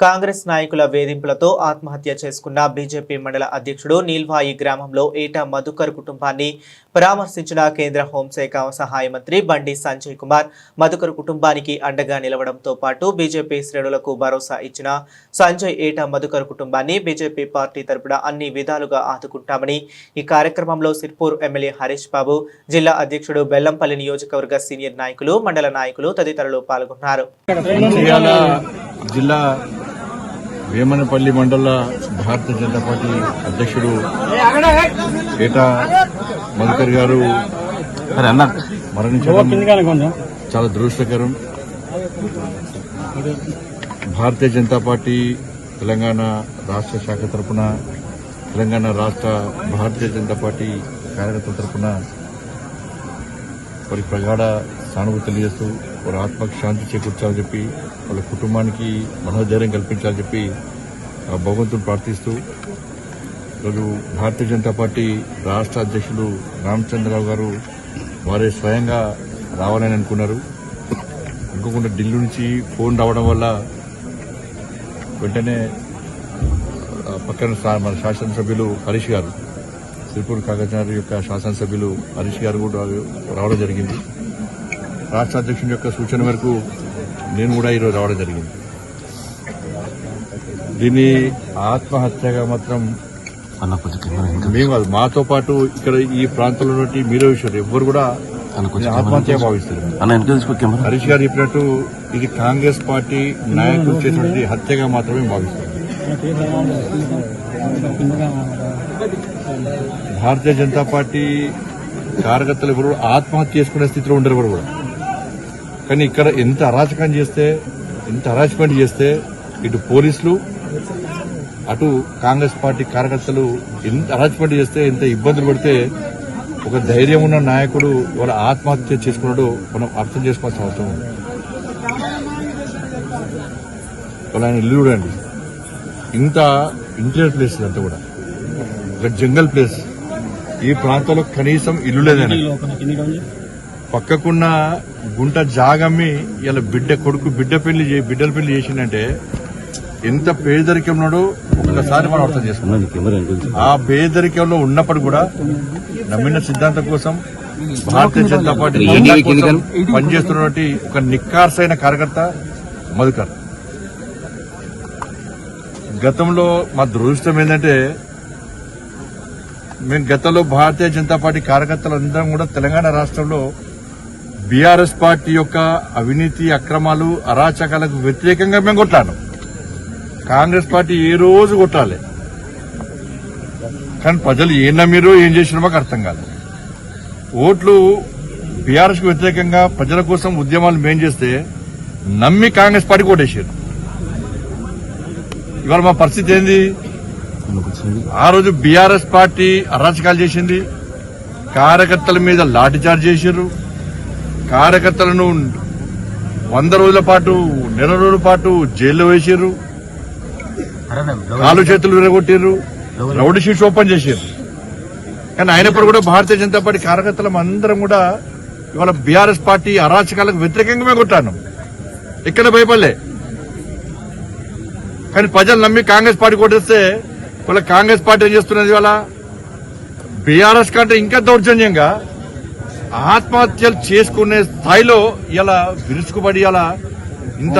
కాంగ్రెస్ నాయకుల వేధింపులతో ఆత్మహత్య చేసుకున్న బీజేపీ మండల అధ్యక్షుడు నీల్వాయి గ్రామంలో ఏటా మధుకర్ కుటుంబాన్ని పరామర్శించిన కేంద్ర హోంశాఖ సహాయ మంత్రి బండి సంజయ్ కుమార్ మధుకర్ కుటుంబానికి అండగా నిలవడంతో పాటు బీజేపీ శ్రేణులకు భరోసా ఇచ్చిన సంజయ్ ఏటా మధుకర్ కుటుంబాన్ని బీజేపీ పార్టీ తరపున అన్ని విధాలుగా ఆదుకుంటామని ఈ కార్యక్రమంలో సిర్పూర్ ఎమ్మెల్యే హరీష్ బాబు జిల్లా అధ్యక్షుడు బెల్లంపల్లి నియోజకవర్గ సీనియర్ నాయకులు మండల నాయకులు తదితరులు పాల్గొన్నారు. జిల్లా వేమనపల్లి మండల భారతీయ జనతా పార్టీ అధ్యక్షుడు ఏటా మధుకర్ గారు మరణించడం చాలా దురదృష్టకరం. భారతీయ జనతా పార్టీ తెలంగాణ రాష్ట్ర శాఖ తరపున తెలంగాణ రాష్ట్ర భారతీయ జనతా పార్టీ కార్యకర్తల తరపున వారి ప్రగాఢ సానుభూతి తెలియజేస్తూ వారి ఆత్మకు శాంతి చేకూర్చాలని చెప్పి వాళ్ళ కుటుంబానికి మనోధైర్యం కల్పించాలని చెప్పి ఆ భగవంతుని ప్రార్థిస్తూ ఈరోజు భారతీయ జనతా పార్టీ రాష్ట్ర అధ్యక్షులు రామచంద్రరావు గారు వారే స్వయంగా రావాలని అనుకున్నారు. అనుకోకుండా ఢిల్లీ నుంచి ఫోన్ రావడం వల్ల వెంటనే పక్కన మన శాసనసభ్యులు హరీష్ గారు సిరిపూర్ కాగజనగర్ యొక్క శాసనసభ్యులు హరీష్ గారు కూడా రావడం జరిగింది. రాష్ట్ర అధ్యక్షుని యొక్క సూచన మేరకు నేను కూడా ఈరోజు రావడం జరిగింది. దీన్ని ఆత్మహత్యగా మాత్రం మేము కాదు మాతో పాటు ఇక్కడ ఈ ప్రాంతంలో మీరే విషయాలు ఎవ్వరు కూడా ఆత్మహత్య భావిస్తారు హరీష్ గారు చెప్పినట్టు ఇది కాంగ్రెస్ పార్టీ నాయకులు చేసినటువంటి హత్యగా మాత్రమే భావిస్తారు భారతీయ జనతా పార్టీ కార్యకర్తలు ఎవరు ఆత్మహత్య చేసుకునే స్థితిలో ఉండరు కూడా. కానీ ఇక్కడ ఎంత అరాచకం చేస్తే ఎంత అరాచకం చేస్తే ఇటు పోలీసులు అటు కాంగ్రెస్ పార్టీ కార్యకర్తలు ఎంత అరాచకం చేస్తే ఎంత ఇబ్బందులు పడితే ఒక ధైర్యం ఉన్న నాయకుడు వాళ్ళ ఆత్మహత్య చేసుకున్నాడు మనం అర్థం చేసుకోవాల్సిన అవసరం ఉంది. వాళ్ళు ఆయన ఇల్లు చూడండి. ఇంత ఇంటీరియర్ ప్లేస్ అంతా కూడా. ఒక జంగల్ ప్లేస్. ఈ ప్రాంతంలో కనీసం ఇల్లు లేదండి పక్కకున్న గుంట జాగమ్మి ఇలా బిడ్డ కొడుకు బిడ్డ పెళ్ళి బిడ్డల పెళ్ళి చేసిందంటే ఎంత పేదరికం ఉన్నాడో ఒక్కసారి మనం అర్థం చేసుకున్నాం. ఆ పేదరికంలో ఉన్నప్పుడు కూడా నమ్మిన సిద్ధాంతం కోసం భారతీయ జనతా పార్టీ పనిచేస్తున్నటువంటి ఒక నిక్కార్సైన కార్యకర్త మధుకర్. గతంలో మా దురదృష్టం ఏంటంటే మేము గతంలో భారతీయ జనతా పార్టీ కార్యకర్తలందరం కూడా తెలంగాణ రాష్ట్రంలో బీఆర్ఎస్ పార్టీ యొక్క అవినీతి అక్రమాలు అరాచకాలకు వ్యతిరేకంగా మేము కొట్లాడాం కాంగ్రెస్ పార్టీ ఏ రోజు కొట్టాలి కానీ ప్రజలు ఏం నమ్మిరో ఏం చేసిరో మాకు అర్థం కాదు ఓట్లు బీఆర్ఎస్కు వ్యతిరేకంగా ప్రజల కోసం ఉద్యమాలు మేం చేస్తే నమ్మి కాంగ్రెస్ పార్టీ కొట్టేసారు ఇవాళ మా పరిస్థితి ఏంది? ఆ రోజు బీఆర్ఎస్ పార్టీ అరాచకాలు చేసింది. కార్యకర్తల మీద లాఠీచార్జ్ చేశారు కార్యకర్తలను వంద రోజుల పాటు నెల రోజుల పాటు జైల్లో వేసారు కాలు చేతులు విరగొట్టారు రౌడీ షీట్స్ ఓపెన్ చేశారు కానీ అయినప్పుడు కూడా భారతీయ జనతా పార్టీ కార్యకర్తలం అందరం కూడా ఇవాళ బీఆర్ఎస్ పార్టీ అరాచకాలకు వ్యతిరేకంగా మేము కొట్టాను. ఇక్కడ భయపడలే. కానీ ప్రజలు నమ్మి కాంగ్రెస్ పార్టీ కొట్టేస్తే వాళ్ళ కాంగ్రెస్ పార్టీ ఏం చేస్తున్నది ఇవాళ? బీఆర్ఎస్ కంటే ఇంకా దౌర్జన్యంగా ఆత్మహత్యలు చేసుకునే స్థాయిలో ఇలా విరుచుకుపడి ఇలా ఇంత